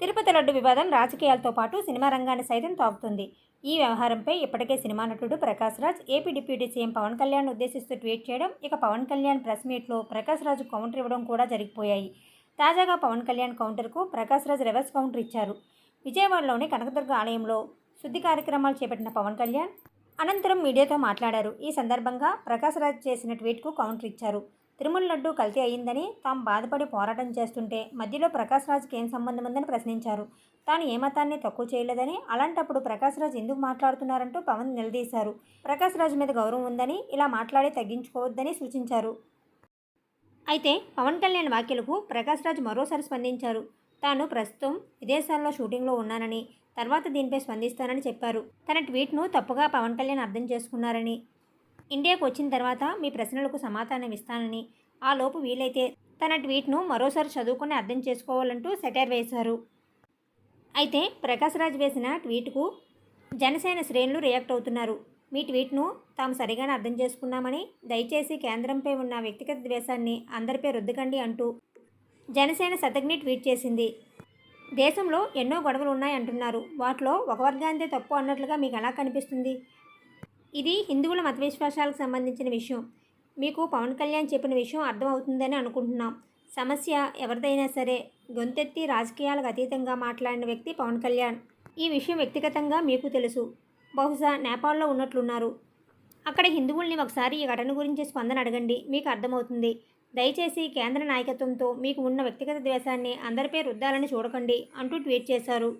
తిరుపతి లడ్డు వివాదం రాజకీయాలతో పాటు సినిమా రంగాన్ని సైతం తాకుతుంది. ఈ వ్యవహారంపై ఇప్పటికే సినిమా నటుడు Prakash Raj AP deputy CM Pavan Kalyan ఉద్దేశిస్తూ tweet చేయడం ఇక పవన్ కళ్యాణ్ ప్రెస్ మీట్లో ప్రకాష్ రాజు కౌంటర్ ఇవ్వడం కూడా జరిగిపోయాయి. తాజాగా పవన్ కళ్యాణ్ కౌంటర్కు ప్రకాష్ రాజ్ రివర్స్ కౌంటర్ ఇచ్చారు. విజయవాడలోని కనకదుర్గ ఆలయంలో శుద్ధి కార్యక్రమాలు చేపట్టిన పవన్ కళ్యాణ్ అనంతరం మీడియాతో మాట్లాడారు. ఈ సందర్భంగా ప్రకాష్ రాజ్ చేసిన ట్వీట్కు కౌంటర్ ఇచ్చారు. తిరుమల లడ్డు కల్తీ అయ్యిందని తాము బాధపడి పోరాటం చేస్తుంటే మధ్యలో ప్రకాశ్ రాజ్కి ఏం సంబంధం ఉందని ప్రశ్నించారు. తాను ఏ మతాన్ని తక్కువ చేయలేదని అలాంటప్పుడు ప్రకాశ్ రాజ్ ఎందుకు మాట్లాడుతున్నారంటూ పవన్ నిలదీశారు. ప్రకాశ్ రాజ్ మీద గౌరవం ఉందని ఇలా మాట్లాడి తగ్గించుకోవద్దని సూచించారు. అయితే పవన్ కళ్యాణ్ వ్యాఖ్యలకు ప్రకాశ్ రాజ్ మరోసారి స్పందించారు. తాను ప్రస్తుతం విదేశాల్లో షూటింగ్లో ఉన్నానని తర్వాత దీనిపై స్పందిస్తానని చెప్పారు. తన ట్వీట్ను తప్పుగా పవన్ కళ్యాణ్ అర్థం చేసుకున్నారని ఇండియాకు వచ్చిన తర్వాత మీ ప్రశ్నలకు సమాధానం ఇస్తానని. ఆ లోపు వీలైతే తన ట్వీట్ను మరోసారి చదువుకొని అర్థం చేసుకోవాలంటూ సెటైర్ వేశారు. అయితే ప్రకాష్ రాజ్ వేసిన ట్వీట్కు జనసేన శ్రేణులు రియాక్ట్ అవుతున్నారు. మీ ట్వీట్ను తాము సరిగానే అర్థం చేసుకున్నామని దయచేసి కేంద్రంపై ఉన్న వ్యక్తిగత ద్వేషాన్ని అందరిపై రుద్దకండి అంటూ జనసేన శతజ్ఞి ట్వీట్ చేసింది. దేశంలో ఎన్నో గొడవలు ఉన్నాయంటున్నారు. వాటిలో ఒక వర్గాంతే తప్పు అన్నట్లుగా మీకు ఎలా కనిపిస్తుంది? ఇది హిందువుల మత విశ్వాసాలకు సంబంధించిన విషయం. మీకు పవన్ కళ్యాణ్ చెప్పిన విషయం అర్థమవుతుందని అనుకుంటున్నాం. సమస్య ఎవరిదైనా సరే గొంతెత్తి రాజకీయాలకు అతీతంగా మాట్లాడిన వ్యక్తి పవన్ కళ్యాణ్. ఈ విషయం వ్యక్తిగతంగా మీకు తెలుసు. బహుశా నేపాల్లో ఉన్నట్లున్నారు. అక్కడ హిందువుల్ని ఒకసారి ఈ ఘటన గురించి స్పందన అడగండి. మీకు అర్థమవుతుంది. దయచేసి కేంద్ర నాయకత్వంతో మీకు ఉన్న వ్యక్తిగత ద్వేషాన్ని అందరిపై రుద్దాలని చూడకండి అంటూ ట్వీట్ చేశారు.